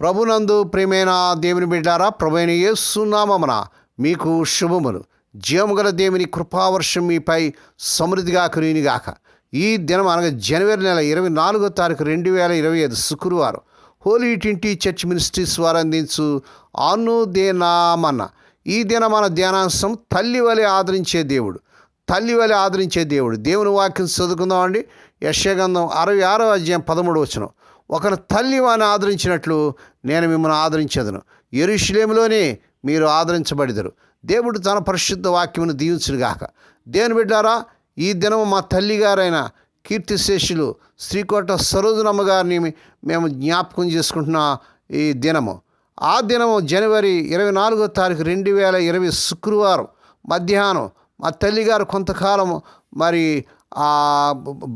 ప్రభునందు ప్రేమైన దేవుని బిడ్డారా ప్రభుని యేసునామమున మీకు శుభములు. జీవముగల దేవుని కృపావర్షం మీపై సమృద్ధిగా కురినిగాక ఈ దినం అనగా జనవరి నెల ఇరవై నాలుగో తారీఖు రెండు వేల ఇరవై ఐదు శుక్రవారం. హోలీ ట్వంటీ చర్చ్ మినిస్ట్రీస్ వారు అందించు అనుదేనామన్న ఈ దిన మన ధ్యానాంశం తల్లి వలె ఆదరించే దేవుడు. తల్లి వలె ఆదరించే దేవుడు. దేవుని వాక్యం చదువుకుందామండి. యశగంధం అరవై ఆరో అధ్యాయం పదమూడు వచ్చిన ఒకరు తల్లి వాని ఆదరించినట్లు నేను మిమ్మల్ని ఆదరించేదను. ఎరుషులేములోనే మీరు ఆదరించబడిదరు. దేవుడు తన పరిశుద్ధ వాక్యమును దీవించుగాక దేవుని బిడ్డారా ఈ దినము మా తల్లిగారైన కీర్తిశేషులు శ్రీకోట సరోజనమ్మ గారిని మేము జ్ఞాపకం చేసుకుంటున్న ఈ దినము. ఆ దినము జనవరి ఇరవై నాలుగో తారీఖు రెండు వేల ఇరవై శుక్రవారం మధ్యాహ్నం మా తల్లిగారు కొంతకాలం మరి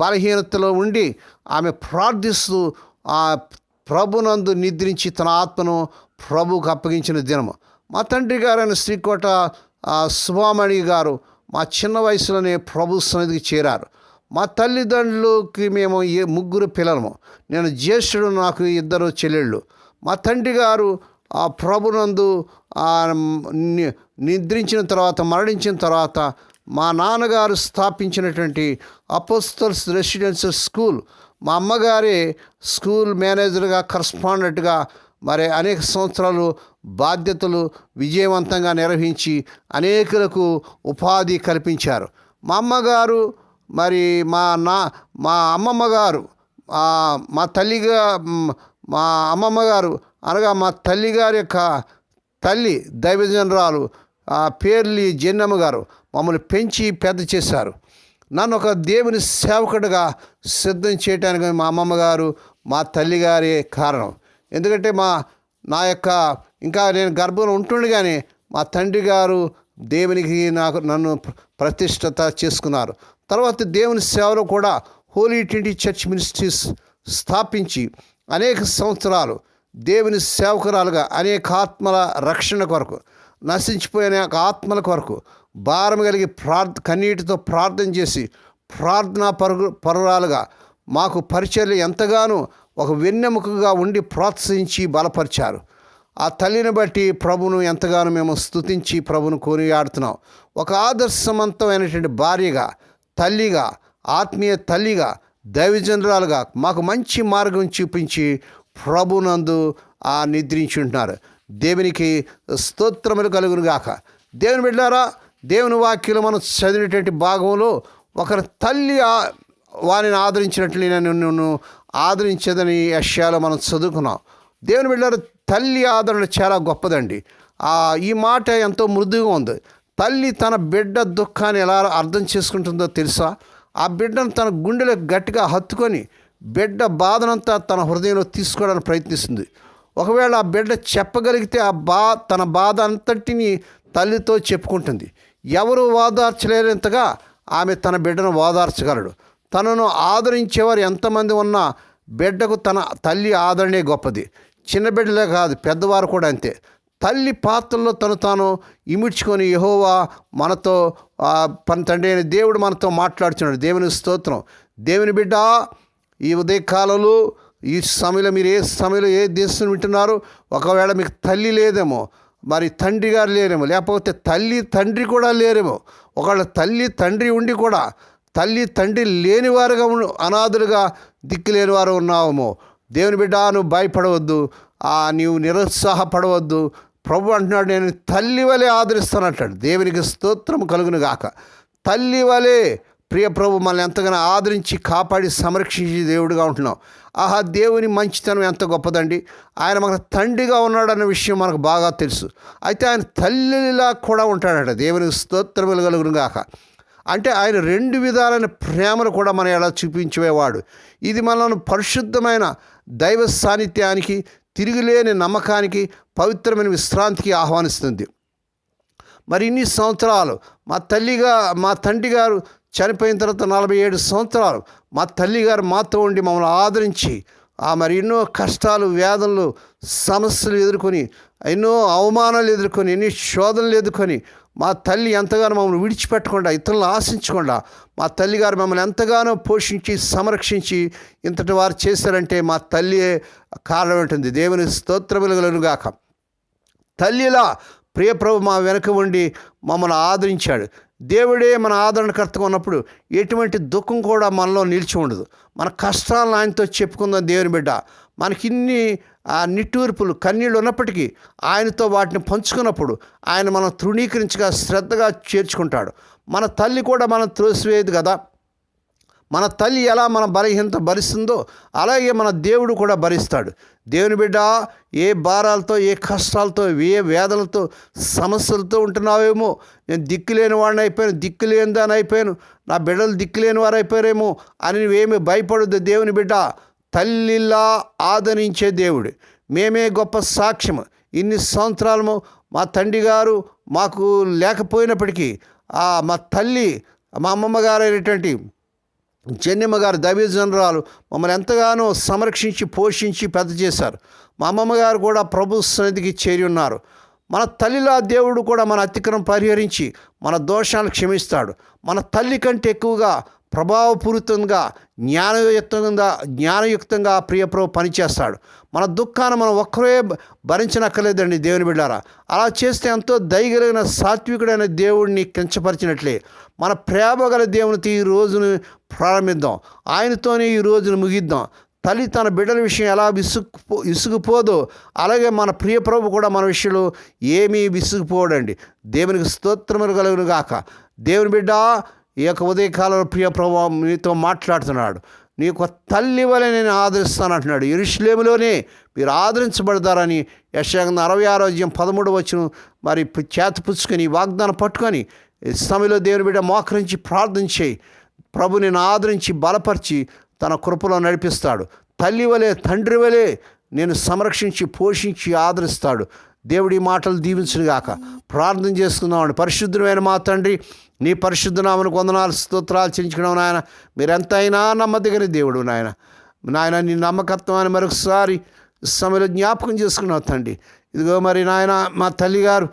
బలహీనతలో ఉండి ఆమె ప్రార్థిస్తూ ఆ ప్రభునందు నిద్రించి తన ఆత్మను ప్రభుకు అప్పగించిన దినము. మా తండ్రి గారైన శ్రీకోట శుభామణి గారు మా చిన్న వయసులోనే ప్రభు సన్నిధికి చేరారు. మా తల్లిదండ్రులకి మేము ఏ ముగ్గురు పిల్లలము. నేను జ్యేష్ఠుడు నాకు ఇద్దరు చెల్లెళ్ళు. మా తండ్రి గారు ఆ ప్రభునందు నిద్రించిన తర్వాత మరణించిన తర్వాత మా నాన్నగారు స్థాపించినటువంటి అపోస్తల్స్ రెసిడెన్షియల్ స్కూల్ మా అమ్మగారి స్కూల్ మేనేజర్గా కరస్పాండెంట్గా మరి అనేక సంవత్సరాలు బాధ్యతలు విజయవంతంగా నిర్వహించి అనేకులకు ఉపాధి కల్పించారు. మా అమ్మగారు మరి మా నా మా అమ్మమ్మ గారు మా తల్లిగా మా అమ్మమ్మ గారు అనగా మా తల్లిగారి యొక్క తల్లి దైవజనరాలు పేర్లి జన్నమ్మ గారు మమ్మల్ని పెంచి పెద్ద చేశారు. నన్ను ఒక దేవుని సేవకుడిగా సిద్ధం చేయడానికి మా అమ్మమ్మ గారు మా తల్లిగారే కారణం. ఎందుకంటే మా నా యొక్క ఇంకా నేను గర్భంలో కానీ మా తండ్రి గారు దేవునికి నాకు నన్ను ప్రతిష్టత చేసుకున్నారు. తర్వాత దేవుని సేవలో కూడా హోలీ ట్వంటీ చర్చ్ మినిస్ట్రీస్ స్థాపించి అనేక సంవత్సరాలు దేవుని సేవకురాలుగా అనేక ఆత్మల రక్షణ కొరకు నశించిపోయిన ఆత్మల కొరకు భారం కలిగి ప్రార్థ కన్నీటితో ప్రార్థన చేసి ప్రార్థనా పరు పరురాలుగా మాకు పరిచర్లు ఎంతగానో ఒక వెన్నెముకగా ఉండి ప్రోత్సహించి బలపరిచారు. ఆ తల్లిని బట్టి ప్రభును ఎంతగానో మేము స్తుతించి ప్రభును కొనియాడుతున్నాం. ఒక ఆదర్శవంతమైనటువంటి భార్యగా తల్లిగా ఆత్మీయ తల్లిగా దైవజనరాలుగా మాకు మంచి మార్గం చూపించి ప్రభునందు ఆ నిద్రించుంటున్నారు. దేవునికి స్తోత్రములు కలుగునుగాక. దేవుని బిడ్డారా దేవుని వాక్యులు మనం చదివినటువంటి భాగంలో ఒకరి తల్లి వారిని ఆదరించినట్లు నేను నిన్ను ఆదరించేదని యశాలో మనం చదువుకున్నాం. దేవుని బిడ్డారు తల్లి ఆదరణ చాలా గొప్పదండి. ఈ మాట ఎంతో మృదుగా ఉంది. తల్లి తన బిడ్డ దుఃఖాన్ని ఎలా అర్థం చేసుకుంటుందో తెలుసా? ఆ బిడ్డను తన గుండెలో గట్టిగా హత్తుకొని బిడ్డ బాధనంతా తన హృదయంలో తీసుకోవడానికి ప్రయత్నిస్తుంది. ఒకవేళ ఆ బిడ్డ చెప్పగలిగితే ఆ బా తన బాధ అంతటిని తల్లితో చెప్పుకుంటుంది. ఎవరు ఓదార్చలేనంతగా ఆమె తన బిడ్డను ఓదార్చగలడు తనను ఆదరించేవారు ఎంతమంది ఉన్నా బిడ్డకు తన తల్లి ఆదరణే గొప్పది. చిన్న బిడ్డలే కాదు పెద్దవారు కూడా అంతే. తల్లి పాత్రలో తను తాను ఇమిడ్చుకొని యహోవా మనతో పని తండ్రి అయిన దేవుడు మనతో మాట్లాడుతున్నాడు దేవుని స్తోత్రం. దేవుని బిడ్డ ఈ ఉదయకాలంలో ఈ సమయంలో మీరు ఏ సమయంలో ఏ దేశం వింటున్నారు? ఒకవేళ మీకు తల్లి లేదేమో మరి తండ్రి గారు లేరేమో లేకపోతే తల్లి తండ్రి కూడా లేరేమో ఒకళ్ళ తల్లి తండ్రి ఉండి కూడా తల్లి తండ్రి లేనివారుగా అనాథులుగా దిక్కు లేనివారు ఉన్నావేమో. దేవుని బిడ్డ నువ్వు భయపడవద్దు ఆ నీవు నిరుత్సాహపడవద్దు. ప్రభు అంటున్నాడు నేను తల్లి వలె ఆదరిస్తానంటాడు. దేవునికి స్తోత్రం కలుగును గాక. తల్లి వలె ప్రియ ప్రభు మనల్ని ఎంతగానో ఆదరించి కాపాడి సంరక్షించి దేవుడిగా ఉంటున్నాం ఆహా దేవుని మంచితనం ఎంత గొప్పదండి? ఆయన మనకు తండ్రిగా ఉన్నాడన్న విషయం మనకు బాగా తెలుసు. అయితే ఆయన తల్లిలా కూడా ఉంటాడట. దేవునికి స్తోత్రములు కలుగును గాక. అంటే ఆయన రెండు విధాలైన ప్రేమను కూడా మనం ఎలా చూపించేవాడు. ఇది మనల్ని పరిశుద్ధమైన దైవ సాన్నిధ్యానికి తిరిగిలేని నమ్మకానికి పవిత్రమైన విశ్రాంతికి ఆహ్వానిస్తుంది. మరి ఇన్ని సంవత్సరాలు మా తల్లిగా మా తండ్రి గారు చనిపోయిన తర్వాత నలభై ఏడు సంవత్సరాలు మా తల్లిగారు మాతో ఉండి మమ్మల్ని ఆదరించి ఆ మరి ఎన్నో కష్టాలు వేదనలు సమస్యలు ఎదుర్కొని ఎన్నో అవమానాలు ఎదుర్కొని ఎన్ని శోధనలు ఎదుర్కొని మా తల్లి ఎంతగానో మమ్మల్ని విడిచిపెట్టకుండా ఇతరులను ఆశించకుండా మా తల్లిగారు మమ్మల్ని ఎంతగానో పోషించి సంరక్షించి ఇంతటి వారు చేశారంటే మా తల్లి కారణం ఉంటుంది దేవుని స్తోత్రములగలనుగాక తల్లిలా ప్రియప్రభు మా వెనక ఉండి మమ్మల్ని ఆదరించాడు. దేవుడే మన ఆదరణకర్తగా ఉన్నప్పుడు ఎటువంటి దుఃఖం కూడా మనలో నిలిచి ఉండదు. మన కష్టాలను ఆయనతో చెప్పుకుందాం దేవుని బిడ్డ. మనకిన్ని ఆ నిట్టూర్పులు కన్నీళ్ళు ఉన్నప్పటికీ ఆయనతో వాటిని పంచుకున్నప్పుడు ఆయన మనం తృణీకరించగా శ్రద్ధగా చేర్చుకుంటాడు. మన తల్లి కూడా మనం త్రోసివేయదు కదా. మన తల్లి ఎలా మన బలహీనత భరిస్తుందో అలాగే మన దేవుడు కూడా భరిస్తాడు. దేవుని బిడ్డ ఏ భారాలతో ఏ కష్టాలతో ఏ వేదలతో సమస్యలతో ఉంటున్నావేమో? నేను దిక్కులేని వాడిని అయిపోయాను దిక్కులేని దాని అయిపోయాను నా బిడ్డలు దిక్కులేని వారు అయిపోయారేమో అని నువ్వేమి భయపడద్దు దేవుని బిడ్డ. తల్లిలా ఆదరించే దేవుడు. మేమే గొప్ప సాక్ష్యం ఇన్ని సంవత్సరాలము మా తండ్రి గారు మాకు లేకపోయినప్పటికీ మా తల్లి మా అమ్మమ్మ గారు అయినటువంటి జన్యమ్మ గారు దైవజనరాలు మమ్మల్ని ఎంతగానో సంరక్షించి పోషించి పెద్ద చేశారు. మా అమ్మమ్మ గారు కూడా ప్రభు సన్నిధికి చేరి ఉన్నారు. మన తల్లిలా దేవుడు కూడా మన అతిక్రమం పరిహరించి మన దోషాలను క్షమిస్తాడు. మన తల్లి కంటే ఎక్కువగా ప్రభావపూరితంగా జ్ఞానయుక్తంగా జ్ఞానయుక్తంగా ప్రియప్రభు పనిచేస్తాడు. మన దుఃఖాన్ని మనం ఒక్కరే భరించనక్కర్లేదండి దేవుని బిడ్డారా. అలా చేస్తే ఎంతో దయగలిగిన సాత్వికుడైన దేవుడిని కించపరిచినట్లే. మన ప్రేమ గల దేవునితో ఈ రోజును ప్రారంభిద్దాం. ఆయనతోనే ఈ రోజును ముగిద్దాం. తల్లి తన బిడ్డల విషయం ఎలా విసుగు విసుగుపోదో అలాగే మన ప్రియ ప్రభు కూడా మన విషయంలో ఏమీ విసుగుపోడండి. దేవునికి స్తోత్రములు కలుగును గాక దేవుని బిడ్డ ఈ యొక్క ఉదయకాలంలో ప్రియ ప్రభు మీతో మాట్లాడుతున్నాడు. నీకు తల్లి వలె నేను ఆదరిస్తాను అంటున్నాడు. ఇరుషులేములోనే మీరు ఆదరించబడతారని యశాంగం అరవై ఆరోగ్యం పదమూడు వచ్చిన మరి చేత పుచ్చుకొని వాగ్దానం పట్టుకొని సమయంలో దేవుని బిడ్డ మోకరించి ప్రార్థన చేయి. ప్రభు నేను ఆదరించి బలపరిచి తన కృపలో నడిపిస్తాడు. తల్లి వలె తండ్రి వలె నేను సంరక్షించి పోషించి ఆదరిస్తాడు. దేవుడి మాటలు దీవించుగాక ప్రార్థన చేసుకుందామండి పరిశుద్ధమైన మా తండ్రి నీ పరిశుద్ధ నామను వందనాలు స్తోత్రాలు చెల్లించుకున్నావు నాయన. మీరెంతైనా నమ్మదగిన దేవుడు నాయన. నాయన నీ నమ్మకత్వాన్ని మరొకసారి సమయంలో జ్ఞాపకం చేసుకున్నావు తండ్రి. ఇదిగో మరి నాయన మా తల్లి గారు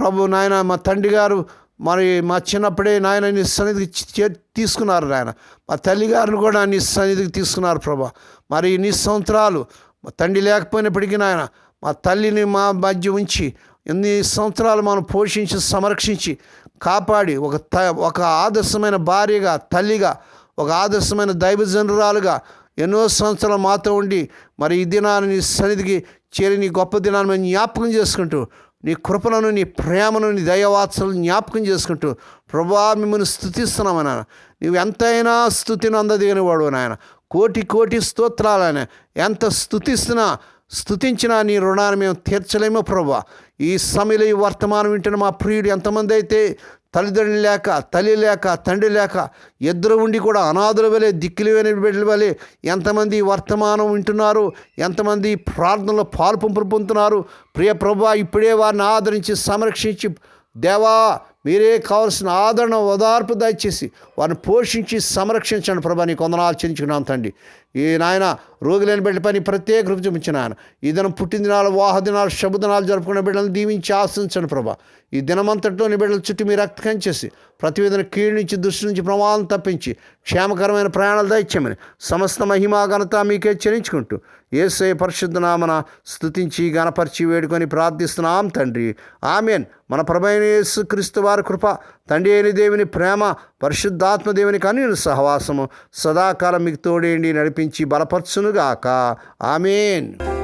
ప్రభు నాయన మా తండ్రి గారు మరి మా చిన్నప్పుడే నాయన నీ సన్నిధికి చే- తీసుకున్నారు నాయన. మా తల్లి గారిని కూడా నీ సన్నిధికి తీసుకున్నారు ప్రభా. మరి ఇన్ని సంవత్సరాలు మా తండ్రి లేకపోయినప్పటికీ నాయన మా తల్లిని మా మధ్య ఉంచి ఎన్ని సంవత్సరాలు మనం పోషించి సంరక్షించి కాపాడి ఒక త ఒక ఆదర్శమైన భార్యగా తల్లిగా ఒక ఆదర్శమైన దైవజనురాలుగా ఎన్నో సంవత్సరాలు మాతో ఉండి మరి ఈ దినాన్ని నీ సన్నిధికి చేరి నీ గొప్ప దినాన్ని మేము జ్ఞాపకం చేసుకుంటూ నీ కృపలను నీ ప్రేమను నీ దయవాత్సలు జ్ఞాపకం చేసుకుంటూ ప్రభా మిమ్మల్ని స్థుతిస్తున్నాము నాయన. నువ్వు ఎంతైనా స్థుతిని అందదిగిన వాడు నాయన. కోటి కోటి స్తోత్రాలైన ఎంత స్థుతిస్తున్నా స్థుతించినా నీ రుణాన్ని మేము తీర్చలేమో ప్రభా. ఈ సమయంలో ఈ వర్తమానం వింటున్న మా ప్రియుడు ఎంతమంది అయితే తల్లిదండ్రులు లేక తల్లి లేక తండ్రి లేక ఇద్దరు ఉండి కూడా అనాథుల వలె దిక్కులు లేని బిడ్డల వలె ఎంతమంది వర్తమానం వింటున్నారు ఎంతమంది ప్రార్థనలో పాలు పంపులు పొందుతున్నారు. ప్రియ ప్రభా ఇప్పుడే వారిని ఆదరించి సంరక్షించి దేవా మీరే కావాల్సిన ఆదరణ ఓదార్పు దయచేసి వారిని పోషించి సంరక్షించండి ప్రభా. నీ కొందనాలు చెల్లించుకున్నాం తండ్రి. ఈ నాయన రోగులేని బిడ్డ పని ప్రత్యేక రూపు చూపించిన ఆయన ఈ దినం పుట్టినదినాలు వాహ దినాలు శుభదినాలు జరుపుకునే బిడ్డలను దీవించి ఆశించండి ప్రభా. ఈ దినమంతట్లో నీ బిడ్డల చుట్టూ మీరు రక్తకం చేసి ప్రతి కీడు నుంచి దృష్టి నుంచి ప్రమాదం తప్పించి క్షేమకరమైన ప్రయాణాలు దయచేయమని సమస్త మహిమా ఘనత మీకే చెల్లించుకుంటూ ఏసే పరిశుద్ధనామన స్థుతించి గణపరిచి వేడుకొని ప్రార్థిస్తున్నాం తండ్రి. ఆమెన్. మన ప్రభైన యేసు క్రీస్తు వారి కృప తండ్రి అయిన దేవుని ప్రేమ పరిశుద్ధాత్మ దేవుని కన్యుని సహవాసము. సదాకాలం మీకు తోడేండి నడిపించి బలపరచునుగాక. ఆమెన్.